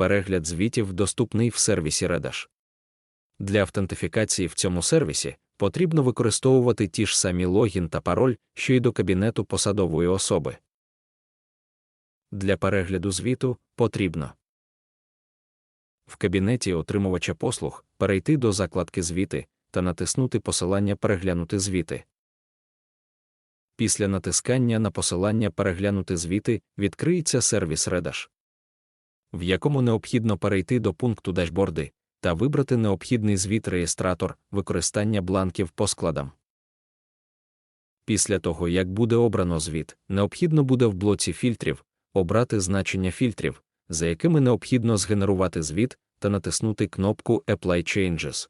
Перегляд звітів доступний в сервісі Redash. Для автентифікації в цьому сервісі потрібно використовувати ті ж самі логін та пароль, що й до кабінету посадової особи. Для перегляду звіту потрібно в кабінеті отримувача послуг перейти до закладки Звіти та натиснути посилання Переглянути звіти. Після натискання на посилання Переглянути звіти відкриється сервіс Redash, в якому необхідно перейти до пункту Дашборди та вибрати необхідний звіт реєстратор використання бланків по складам. Після того, як буде обрано звіт, необхідно буде в блоці фільтрів обрати значення фільтрів, за якими необхідно згенерувати звіт та натиснути кнопку Apply Changes.